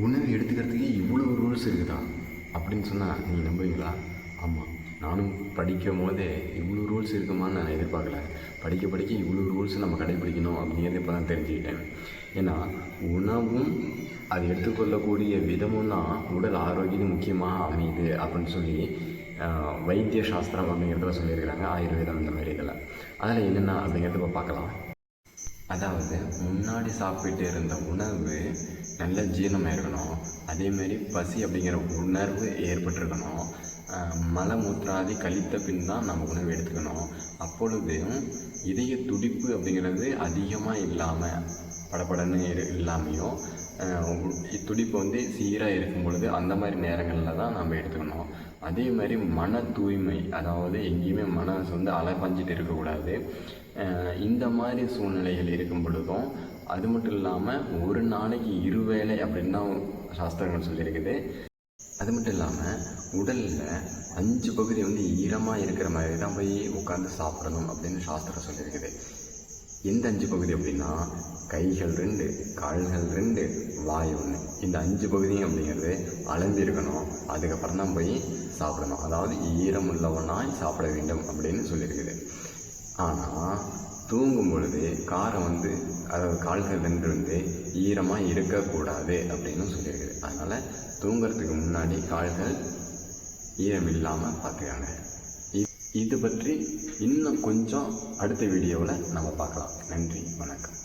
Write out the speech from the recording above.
உணவு எடுத்துக்கிறதுக்கே இவ்வளோ ரூல்ஸ் இருக்குதா? அப்படின்னு சொன்னால் நீங்கள் நம்புவீங்களா? ஆமாம் நானும் படிக்கும் போதே இவ்வளோ ரூல்ஸ் இருக்குமான்னு நான் எதிர்பார்க்கல. படிக்க படிக்க இவ்வளோ ரூல்ஸ் நம்ம கடைப்பிடிக்கணும் அப்படிங்கிறது இப்போ தான் தெரிஞ்சுக்கிட்டேன். ஏன்னா உணவும் அது எடுத்துக்கொள்ளக்கூடிய விதமும் தான் உடல் ஆரோக்கியம் முக்கியமாக அமையுது அப்படின்னு சொல்லி வைத்திய சாஸ்திரம் அப்படிங்கிறதுல சொல்லியிருக்கிறாங்க. ஆயுர்வேதம் இந்த மாதிரி இதில் அதில் என்னென்ன அப்படிங்கிறத இப்போ பார்க்கலாம். அதாவது முன்னாடி சாப்பிட்டு இருந்த உணவு நல்ல ஜீரணமாக இருக்கணும். அதேமாரி பசி அப்படிங்கிற உணர்வு ஏற்பட்டிருக்கணும். மலை மலமூத்திராதி கழித்த பின் தான் நம்ம உணவு எடுத்துக்கணும். அப்பொழுது இதய துடிப்பு அப்படிங்கிறது அதிகமாக இல்லாமல் படப்படன்னு இல்லாமையும் துடிப்பு வந்து சீராக இருக்கும் பொழுது அந்த மாதிரி நேரங்களில் தான் நம்ம எடுத்துக்கணும். அதே மாதிரி மன தூய்மை அதாவது எங்கேயுமே மனசு வந்து அலைப்பாஞ்சிட்டு இருக்கக்கூடாது. இந்த மாதிரி சூழ்நிலைகள் இருக்கும் பொழுதும் அது மட்டும் இல்லாமல் ஒரு நாளைக்கு இருவேளை அப்படின்னு தான் சாஸ்திரங்கள் சொல்லியிருக்குது. அது மட்டும் இல்லாமல் உடலில் அஞ்சு பகுதி வந்து ஈரமாக இருக்கிற மாதிரி தான் போய் உட்காந்து சாப்பிடணும் அப்படின்னு சாஸ்திரம் சொல்லியிருக்குது. எந்த அஞ்சு பகுதி அப்படின்னா கைகள் ரெண்டு கால்கள் ரெண்டு வாய் ஒன்று இந்த அஞ்சு பகுதியும் அப்படிங்கிறது அளந்திருக்கணும். அதுக்கப்புறம் தான் போய் சாப்பிடணும். அதாவது ஈரம் உள்ளவனாய் சாப்பிட வேண்டும் அப்படின்னு சொல்லியிருக்குது. ஆனால் தூங்கும் பொழுது காரம் வந்து அதாவது கால்கள் ரெண்டு வந்து ஈரமாக இருக்கக்கூடாது அப்படின்னு சொல்லியிருக்குது. அதனால் தூங்குறதுக்கு முன்னாடி கால்கள் ஈரம் இல்லாமல் பார்த்துக்காங்க. இது பற்றி இன்னும் கொஞ்சம் அடுத்த வீடியோவில் நம்ம பார்க்கலாம். நன்றி வணக்கம்.